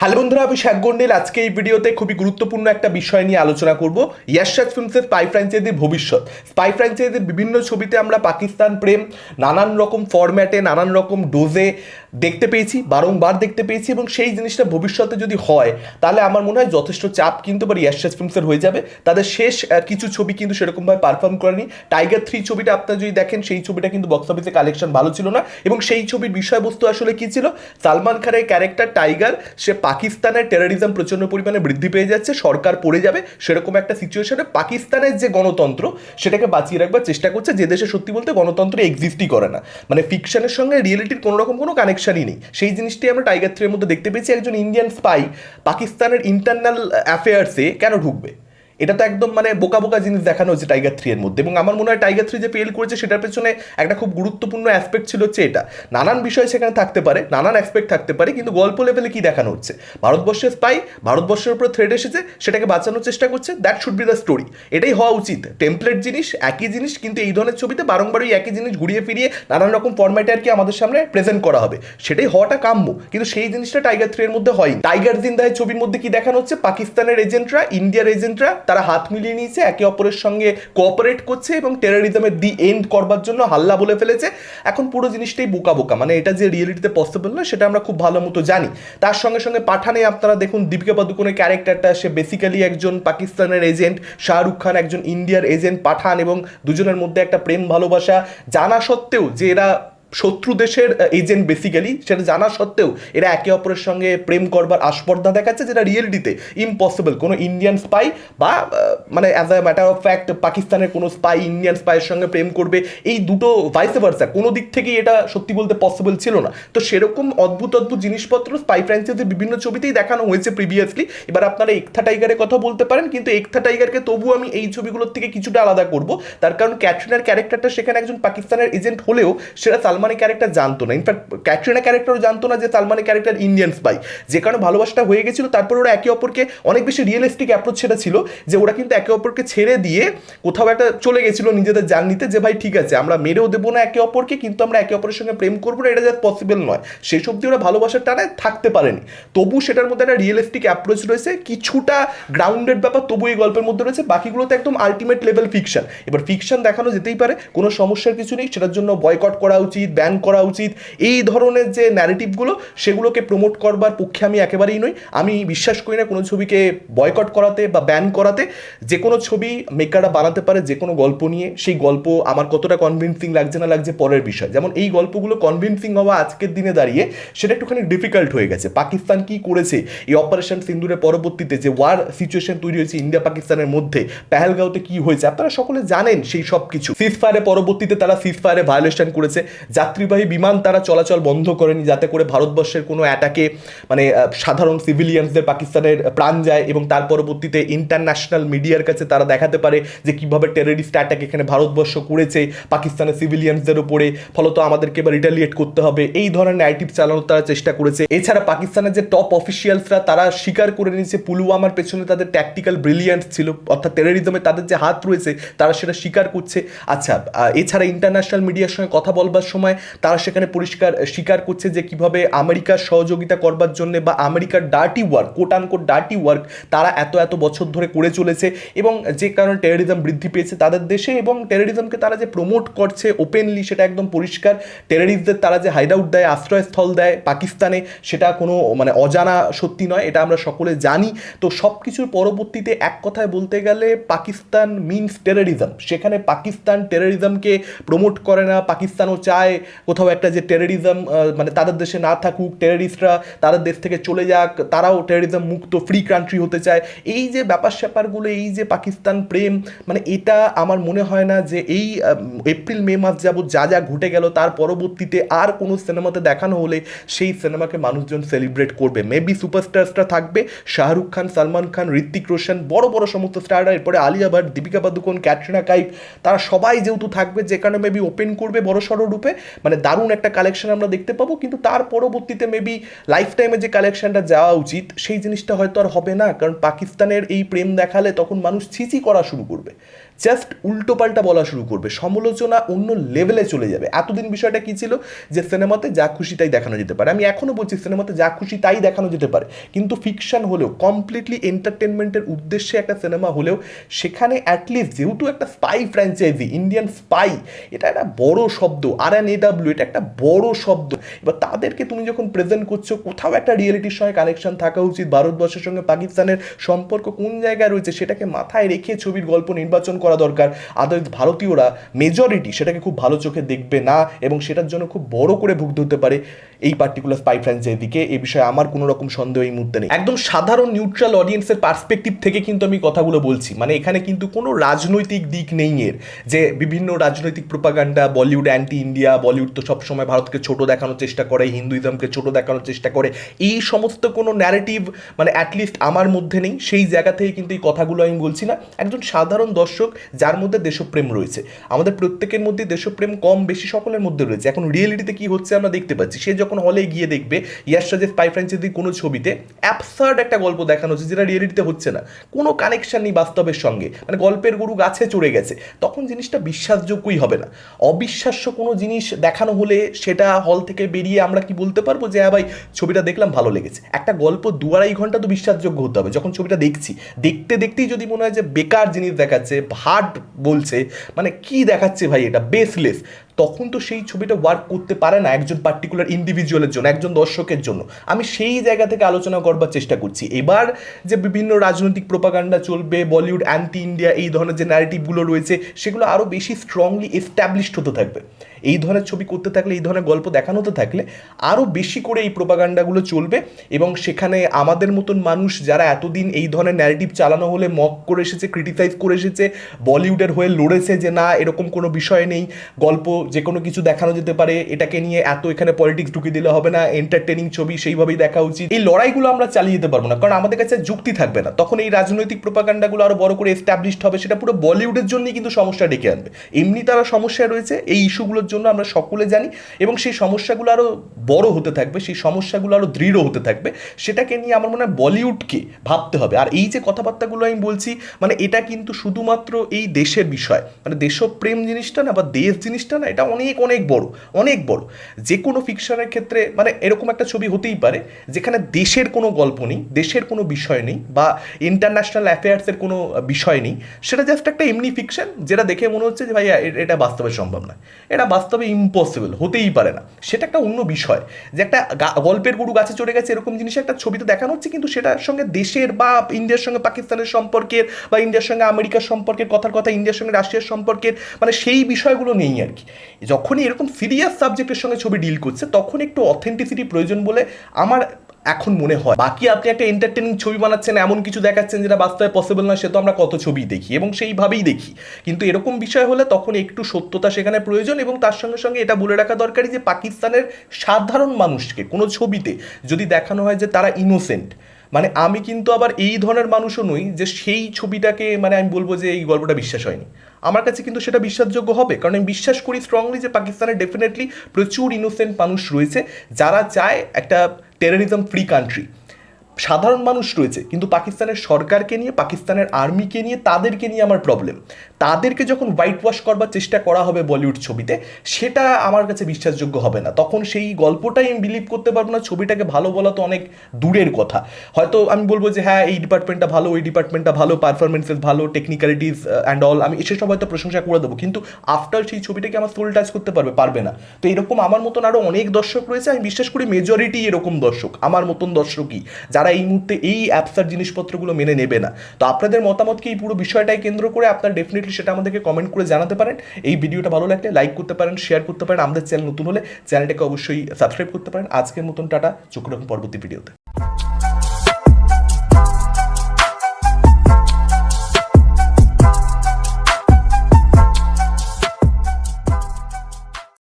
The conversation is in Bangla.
হ্যালো বন্ধুরা, আমি শেখ গন্ডেল। আজকে এই ভিডিওতে খুবই গুরুত্বপূর্ণ একটা বিষয় নিয়ে আলোচনা করব। ইয়াশরাজ ফিল্মসের স্পাই ফ্র্যাঞ্চাইজির ভবিষ্যৎ। স্পাই ফ্র্যাঞ্চাইজির বিভিন্ন ছবিতে আমরা পাকিস্তান প্রেম, নানান রকম ফরম্যাটে, নানান রকম ডোজে দেখতে পেয়েছি, বারংবার দেখতে পেয়েছি এবং সেই জিনিসটা ভবিষ্যতে যদি হয়, তাহলে আমার মনে হয় যথেষ্ট চাপ কিন্তু এবার ইয়াশরাজ ফিল্মসের হয়ে যাবে। তাদের শেষ কিছু ছবি কিন্তু সেরকমভাবে পারফর্ম করেনি। টাইগার থ্রি ছবিটা আপনারা যদি দেখেন, সেই ছবিটা কিন্তু বক্স অফিসে কালেকশন ভালো ছিল না এবং সেই ছবির বিষয়বস্তু আসলে কী ছিল? সালমান খানের ক্যারেক্টার টাইগার সে পাকিস্তানের টেরারিজম প্রচণ্ড পরিমাণে বৃদ্ধি পেয়ে যাচ্ছে, সরকার পড়ে যাবে, সেরকম একটা সিচুয়েশনে পাকিস্তানের যে গণতন্ত্র, সেটাকে বাঁচিয়ে রাখবার চেষ্টা করছে, যে দেশে সত্যি বলতে গণতন্ত্র এক্সিস্টই করে না। মানে ফিকশনের সঙ্গে রিয়েলিটির কোনো রকম কোনো কানেকশনই নেই। সেই জিনিসটি আমরা টাইগার থ্রির মধ্যে দেখতে পেয়েছি, একজন ইন্ডিয়ান স্পাই পাকিস্তানের ইন্টারনাল অ্যাফেয়ার্সে কেন ঢুকবে? এটা তো একদম মানে বোকা বোকা জিনিস দেখানো হচ্ছে টাইগার থ্রি এর মধ্যে। এবং আমার মনে হয় টাইগার থ্রি যে ফেল করেছে, সেটার পেছনে একটা খুব গুরুত্বপূর্ণ অ্যাসপেক্ট ছিল হচ্ছে এটা। নানান বিষয় সেখানে থাকতে পারে, নানান অ্যাসপেক্ট থাকতে পারে, কিন্তু গল্প লেভেলে কি দেখানো হচ্ছে? ভারতবর্ষের স্পাই ভারতবর্ষের উপরে থ্রেড এসেছে, সেটাকে বাঁচানোর চেষ্টা করছে that should be the story এটাই হওয়া উচিত। টেমপ্লেট জিনিস, একই জিনিস, কিন্তু এই ধরনের ছবিতে বারংবার ওই একই জিনিস ঘুরিয়ে ফিরিয়ে নানান রকম ফরম্যাটে আর কি আমাদের সামনে প্রেজেন্ট করা হবে। সেটাই হওয়াটা কাম্য। কিন্তু সেই জিনিসটা টাইগার থ্রি এর মধ্যে হয় টাইগার জিন্দায় ছবির মধ্যে কি দেখানো হচ্ছে? পাকিস্তানের এজেন্টরা ইন্ডিয়ার এজেন্টরা তারা হাত মিলিয়ে নিয়েছে, একে অপরের সঙ্গে কোঅপারেট করছে এবং টেরারিজমের দি এন্ড করবার জন্য হাল্লা বলে ফেলেছে। এখন পুরো জিনিসটাই বোকা বোকা মানে এটা যে রিয়েলিটিতে পসিবল না সেটা আমরা খুব ভালো মতো জানি। তার সঙ্গে সঙ্গে পাঠানে আপনারা দেখুন, দীপিকা পাদুকোনের ক্যারেক্টারটা সে বেসিক্যালি একজন পাকিস্তানের এজেন্ট শাহরুখ খান একজন ইন্ডিয়ার এজেন্ট পাঠান এবং দুজনের মধ্যে একটা প্রেম ভালোবাসা। জানা সত্ত্বেও যে এরা শত্রু দেশের এজেন্ট বেসিক্যালি সেটা জানা সত্ত্বেও এরা একে অপরের সঙ্গে প্রেম করবার আস্পর্ধা দেখাচ্ছে যেটা রিয়েলিটিতে ইম্পসিবল কোনো ইন্ডিয়ান স্পাই বা মানে as a matter of fact পাকিস্তানের কোনো স্পাই ইন্ডিয়ান স্পাইয়ের সঙ্গে প্রেম করবে, এই দুটো ভাইসে ভার্সা কোনো দিক থেকেই এটা সত্যি বলতে পসিবল ছিল না। তো সেরকম অদ্ভুত অদ্ভুত জিনিসপত্র স্পাই ফ্র্যাঞ্চাইজির বিভিন্ন ছবিতেই দেখানো হয়েছে প্রিভিয়াসলি এবার আপনারা একথা টাইগারের কথা বলতে পারেন, কিন্তু একথা টাইগারকে তবু আমি এই ছবিগুলোর থেকে কিছুটা আলাদা করব। তার কারণ ক্যাটরিনার ক্যারেক্টারটা সেখানে একজন পাকিস্তানের এজেন্ট হলেও সেটা সালমানের ক্যারেক্টার জানতো না। ইনফ্যাক্ট ক্যাটরিনা ক্যারেক্টারও জানতো না যে সালমানের ক্যারেক্টার ইন্ডিয়ান স্পাই যে কারণে ভালোবাসাটা হয়ে গেছিল, তারপর ওরা একে অপরকে অনেক বেশি রিয়েলিস্টিক অ্যাপ্রোচ সেটা ছিল, যে ওরা কিন্তু একে অপরকে ছেড়ে দিয়ে কোথাও একটা চলে গেছিল নিজেদের জার্নিতে, যে ভাই ঠিক আছে, আমরা মেরেও দেবো না একে অপরকে, কিন্তু আমরা একে অপরের সঙ্গে প্রেম করব না, এটা জাস্ট পসিবল নয়। সেই সব দিয়ে ওরা ভালোবাসার টানায় থাকতে পারেনি। তবু সেটার মধ্যে একটা রিয়েলিস্টিক অ্যাপ্রোচ রয়েছে, কিছুটা গ্রাউন্ডেড ব্যাপার, তবু এই গল্পের মধ্যে রয়েছে, বাকিগুলোতে একদম আলটিমেট লেভেল ফিকশন এবার ফিকশন দেখানো যেতেই পারে, কোনো সমস্যার কিছু নেই, সেটার জন্য বয়কট করা উচিত ব্যান করা উচিত। এই ধরনের যে ন্যারেটিভগুলো সেগুলোকে প্রমোট করবার পক্ষে আমি একেবারেই নই। আমি বিশ্বাস করি না কোনো ছবিকে বয়কট করাতে বা ব্যান করাতে। যে কোনো ছবি মেকাররা বানাতে পারে যে কোনো গল্প নিয়ে। সেই গল্প আমার কতটা কনভিনসিং লাগছে না লাগছে পরের বিষয়। যেমন এই গল্পগুলো কনভিনসিং হওয়া আজকের দিনে দাঁড়িয়ে, সেটা একটুখানি ডিফিকাল্ট হয়ে গেছে। পাকিস্তান কি করেছে? এই অপারেশন সিন্দুরের পরবর্তীতে যে ওয়ার সিচুয়েশন তৈরি হয়েছে ইন্ডিয়া পাকিস্তানের মধ্যে, পেহেলগাঁওতে কি হয়েছে? আপনারা সকলে জানেন সেই সব কিছু সিজফায়ারের পরবর্তীতে তারা সিজফায়ারে ভায়োলেশন করেছে। যাত্রীবাহী বিমান তারা চলাচল বন্ধ করেনি যাতে করে ভারতবর্ষের কোনো অ্যাটাকে মানে সাধারণ সিভিলিয়ানসদের পাকিস্তানের প্রাণ যায় এবং তার পরবর্তীতে ইন্টারন্যাশনাল মিডিয়ার কাছে তারা দেখাতে পারে যে কীভাবে টেররিস্ট অ্যাটাক এখানে ভারতবর্ষ করেছে পাকিস্তানের সিভিলিয়ানসদের উপরে। ফলত আমাদেরকে এবার রিটালিয়েট করতে হবে। এই ধরনের ন্যারেটিভ চালানোর তারা চেষ্টা করেছে। এছাড়া পাকিস্তানের যে টপ অফিসিয়ালসরা তারা স্বীকার করে নিয়েছে পুলওয়ামার পেছনে তাদের ট্যাকটিক্যাল ব্রিলিয়ান্স ছিল, অর্থাৎ টেররিজমে তাদের যে হাত রয়েছে, তারা সেটা স্বীকার করছে। আচ্ছা এছাড়া ইন্টারন্যাশনাল মিডিয়ার সঙ্গে কথা বলবার সময় তারা সেখানে পরিষ্কার স্বীকার করছে যে কীভাবে আমেরিকার সহযোগিতা করবার জন্য বা আমেরিকার dirty work quote unquote dirty work তারা এত এত বছর ধরে করে চলেছে এবং যে কারণে টেররিজম বৃদ্ধি পেয়েছে তাদের দেশে এবং টেররিজমকে তারা যে প্রমোট করছে ওপেনলি সেটা একদম পরিষ্কার। টেররিস্টদের তারা যে হাইড আউট দেয়, আশ্রয়স্থল দেয় পাকিস্তানে সেটা কোনো মানে অজানা সত্যি নয়, এটা আমরা সকলে জানি। তো সব কিছুর পরবর্তীতে এক কথায় বলতে গেলে পাকিস্তান মিনস টেররিজম সেখানে পাকিস্তান টেররিজমকে প্রমোট করে না, পাকিস্তানও চায় কোথাও একটা যে টেররিজম মানে তাদের দেশে না থাকুক টেররিস্টরা তাদের দেশ থেকে চলে যাক, তারাও টেররিজম মুক্ত ফ্রি কান্ট্রি হতে চায়। এই যে ব্যাপার স্যাপারগুলো, এই যে পাকিস্তান প্রেম মানে এটা আমার মনে হয় না যে এই এপ্রিল, মে মাস যাবত যা যা ঘটে গেল, তার পরবর্তীতে আর কোনো সিনেমাতে দেখানো হলে সেই সিনেমাকে মানুষজন সেলিব্রেট করবে। মেবি সুপারস্টারসরা থাকবে, শাহরুখ খান, সালমান খান ঋত্বিক রোশন, বড় বড় সমস্ত স্টাররা এরপরে আলিয়া ভাট, দীপিকা পাদুকোন, ক্যাটরিনা কাইফ, তারা সবাই যেহেতু থাকবে যে কারণে মেবি ওপেন করবে বড় সড়ো রূপে মানে দারুণ একটা কালেকশন আমরা দেখতে পাবো, কিন্তু তার পরবর্তীতে মেবি লাইফ টাইমে যে কালেকশনটা যাওয়া উচিত, সেই জিনিসটা হয়তো আর হবে না। কারণ পাকিস্তানের এই প্রেম দেখালে তখন মানুষ ছিচি করা শুরু করবে। জাস্ট উল্টোপাল্টা বলা শুরু করবে। সমালোচনা অন্য লেভেলে চলে যাবে। এতদিন বিষয়টা কি ছিল? যে সিনেমাতে যা খুশি তাই দেখানো যেতে পারে। আমি এখনও বলছি, সিনেমাতে যা খুশি তাই দেখানো যেতে পারে। কিন্তু ফিকশন হলেও কমপ্লিটলি এন্টারটেনমেন্টের উদ্দেশ্যে একটা সিনেমা হলেও, সেখানে অ্যাটলিস্ট যেহেতু একটা স্পাই ফ্র্যাঞ্চাইজি ইন্ডিয়ান স্পাই এটা একটা বড় শব্দ। আর এন এডাব্লিউ এটা একটা বড় শব্দ। এবার তাদেরকে তুমি যখন প্রেজেন্ট করছ, কোথাও একটা রিয়েলিটির সঙ্গে কানেকশন থাকা উচিত। ভারতবর্ষের সঙ্গে পাকিস্তানের সম্পর্ক কোন জায়গায় রয়েছে, সেটাকে মাথায় রেখে ছবির গল্প নির্বাচন করা দরকার। আদার্স ভারতীয়রা মেজরিটি সেটাকে খুব ভালো চোখে দেখবে না এবং সেটার জন্য খুব বড় করে ভুগতে হতে পারে এই পার্টিকুলার স্পাই ফ্র্যাঞ্চাইজিকে এ বিষয়ে আমার কোনো রকম সন্দেহ এই মুহূর্তে নেই। একদম সাধারণ নিউট্রাল অডিয়েন্সের পার্সপেক্টিভ থেকে কিন্তু আমি কথাগুলো বলছি। মানে এখানে কিন্তু কোনো রাজনৈতিক দিক নেই এর। যে বিভিন্ন রাজনৈতিক propaganda Bollywood anti India Bollywood তো সবসময় ভারতকে ছোট দেখানোর চেষ্টা করে হিন্দুইজমকে ছোট দেখানোর চেষ্টা করে। এই সমস্ত কোনো ন্যারেটিভ মানে অ্যাটলিস্ট আমার মধ্যে নেই। সেই জায়গা থেকে কিন্তু এই কথাগুলো আমি বলছি না। একজন সাধারণ দর্শক যার মধ্যে দেশপ্রেম রয়েছে। আমাদের প্রত্যেকের মধ্যে দেশপ্রেম কম বেশি সকলের মধ্যে রয়েছে। এখন রিয়েলিটিতে কি হচ্ছে আমরা দেখতে পাচ্ছি। সে যখন হলে গিয়ে দেখবে ইয়াশ রাজের স্পাই ফ্র্যাঞ্চাইজি কোনো ছবিতে অ্যাবসার্ড একটা গল্প দেখানো হচ্ছে যেটা রিয়েলিটিতে হচ্ছে না। কোনো কানেকশন নেই বাস্তবের সঙ্গে। মানে গল্পের গরু গাছে চড়ে গেছে। তখন জিনিসটা বিশ্বাসযোগ্যই হবে না। অবিশ্বাস্য কোনো জিনিস দেখানো হলে সেটা হল থেকে বেরিয়ে আমরা কি বলতে পারব যে হ্যাঁ ভাই, ছবিটা দেখলাম, ভালো লেগেছে। একটা গল্প দু আড়াই ঘণ্টা তো বিশ্বাসযোগ্য হতে হবে। যখন ছবিটা দেখছি, দেখতে দেখতেই যদি মনে হয় যে বেকার জিনিস দেখাচ্ছে ভাট বলছে মানে কি দেখাচ্ছে ভাই এটা? বেসলেস তখন তো সেই ছবিটা ওয়ার্ক করতে পারে না একজন পার্টিকুলার ইন্ডিভিজুয়ালের জন্য, একজন দর্শকের জন্য। আমি সেই জায়গা থেকে আলোচনা করবার চেষ্টা করছি। এবার যে বিভিন্ন রাজনৈতিক প্রোপাগান্ডা চলবে বলিউড অ্যান্টি ইন্ডিয়া এই ধরনের যে ন্যারেটিভগুলো রয়েছে, সেগুলো আরও বেশি স্ট্রংলি এস্টাবলিশড হতে থাকবে। এই ধরনের ছবি করতে থাকলে, এই ধরনের গল্প দেখানো দেখানোতে থাকলে আরও বেশি করে এই প্রোপাগান্ডাগুলো চলবে এবং সেখানে আমাদের মতন মানুষ যারা এতদিন এই ধরনের ন্যারেটিভ চালানো হলে মক করে এসেছে ক্রিটিসাইজ করে এসেছে বলিউডের হয়ে লড়েছে যে না, এরকম কোনো বিষয় নেই, গল্প যে কোনো কিছু দেখানো যেতে পারে, এটাকে নিয়ে এত এখানে পলিটিক্স ঢুকে দিলে হবে না এন্টারটেনিং ছবি সেইভাবেই দেখা উচিত। এই লড়াইগুলো আমরা চালিয়ে যেতে পারব না, কারণ আমাদের কাছে যুক্তি থাকবে না। তখন এই রাজনৈতিক প্রোপাগান্ডাগুলো আরও বড় করে এস্টাবলিশড হবে, সেটা পুরো বলিউডের জন্যই কিন্তু সমস্যা ডেকে আনবে। এমনি তারা সমস্যায় রয়েছে, এই ইস্যুগুলোর জন্য আমরা সকলে জানি এবং সেই সমস্যাগুলো আরও বড় হতে থাকবে, সেই সমস্যাগুলো আরও দৃঢ় হতে থাকবে, সেটাকে নিয়ে আমার মনে হয় বলিউডকে ভাবতে হবে। আর এই যে কথাবার্তাগুলো আমি বলছি মানে এটা কিন্তু শুধুমাত্র এই দেশের বিষয়। মানে দেশপ্রেম জিনিসটা না বা দেশ জিনিসটা না, এটা অনেক অনেক বড় অনেক বড়। যে কোনো ফিকশনের ক্ষেত্রে মানে এরকম একটা ছবি হতেই পারে, যেখানে দেশের কোনো গল্প নেই, দেশের কোনো বিষয় নেই, বা ইন্টারন্যাশনাল অ্যাফেয়ার্সের কোনো বিষয় নেই, সেটা জাস্ট একটা এমনি ফিকশন যেটা দেখে মনে হচ্ছে যে ভাই এটা বাস্তবে সম্ভব না এটা বাস্তবে ইম্পসিবল হতেই পারে না। সেটা একটা অন্য বিষয় যে একটা গল্পের গরু গাছে চড়ে গেছে, এরকম জিনিস একটা ছবিতে দেখানো হচ্ছে, কিন্তু সেটার সঙ্গে দেশের বা ইন্ডিয়ার সঙ্গে, পাকিস্তানের সম্পর্কের বা ইন্ডিয়ার সঙ্গে, আমেরিকার সম্পর্কের, কথার কথা ইন্ডিয়ার সঙ্গে, রাশিয়ার সম্পর্কের মানে সেই বিষয়গুলো নেই আর কি। যখনই এরকম সিরিয়াস সাবজেক্টের সঙ্গে ছবি ডিল করছে, তখন একটু অথেন্টিসিটি প্রয়োজন বলে আমার এখন মনে হয়। বাকি আপনি একটা এন্টারটেনিং ছবি বানাচ্ছেন, এমন কিছু দেখাচ্ছেন যেটা বাস্তবে পসিবল না সে তো আমরা কত ছবি দেখি এবং সেইভাবেই দেখি। কিন্তু এরকম বিষয় হলে তখন একটু সত্যতা সেখানে প্রয়োজন এবং তার সঙ্গে সঙ্গে এটা বলে রাখা দরকারি যে পাকিস্তানের সাধারণ মানুষকে কোনো ছবিতে যদি দেখানো হয় যে তারা ইনোসেন্ট মানে আমি কিন্তু আবার এই ধরনের মানুষও নই যে সেই ছবিটাকে মানে আমি বলব যে এই গল্পটা বিশ্বাস হয়নি। আমার কাছে কিন্তু সেটা বিশ্বাসযোগ্য হবে, কারণ আমি বিশ্বাস করি স্ট্রংলি যে পাকিস্তানে ডেফিনেটলি প্রচুর ইনোসেন্ট মানুষ রয়েছে যারা চায় একটা টেরোরিজম ফ্রি কান্ট্রি সাধারণ মানুষ রয়েছে, কিন্তু পাকিস্তানের সরকারকে নিয়ে, পাকিস্তানের আর্মিকে নিয়ে, তাদেরকে নিয়ে আমার প্রবলেম তাদেরকে যখন হোয়াইট ওয়াশ করবার চেষ্টা করা হবে বলিউড ছবিতে, সেটা আমার কাছে বিশ্বাসযোগ্য হবে না। তখন সেই গল্পটাই আমি বিলিভ করতে পারব না, ছবিটাকে ভালো বলা তো অনেক দূরের কথা। হয়তো আমি বলব যে হ্যাঁ এই ডিপার্টমেন্টটা ভালো, ওই ডিপার্টমেন্টটা ভালো পারফরমেন্সেস ভালো টেকনিক্যালিটিস অ্যান্ড অল আমি সেসব হয়তো প্রশংসা করে দেবো, কিন্তু আফটার সেই ছবিটাকে আমার সোল টাচ করতে পারবে পারবে না। তো এরকম আমার মতন আরও অনেক দর্শক রয়েছে, আমি বিশ্বাস করি মেজরিটি এরকম দর্শক, আমার মতন দর্শকই, যারা এই মুহূর্তে এই অ্যাপসার জিনিসপত্রগুলো মেনে নেবে না। তো আপনাদের মতামতকে এই পুরো বিষয়টাই কেন্দ্র করে? আপনারা ডেফিনেটলি সেটা আমাদেরকে কমেন্ট করে জানাতে পারেন। এই ভিডিওটা ভালো লাগলে লাইক করতে পারেন শেয়ার করতে পারেন। আমাদের চ্যানেল নতুন হলে চ্যানেলটাকে অবশ্যই সাবস্ক্রাইব করতে পারেন। আজকের মতন টাটা। চোখ রাখুন পরবর্তী ভিডিওতে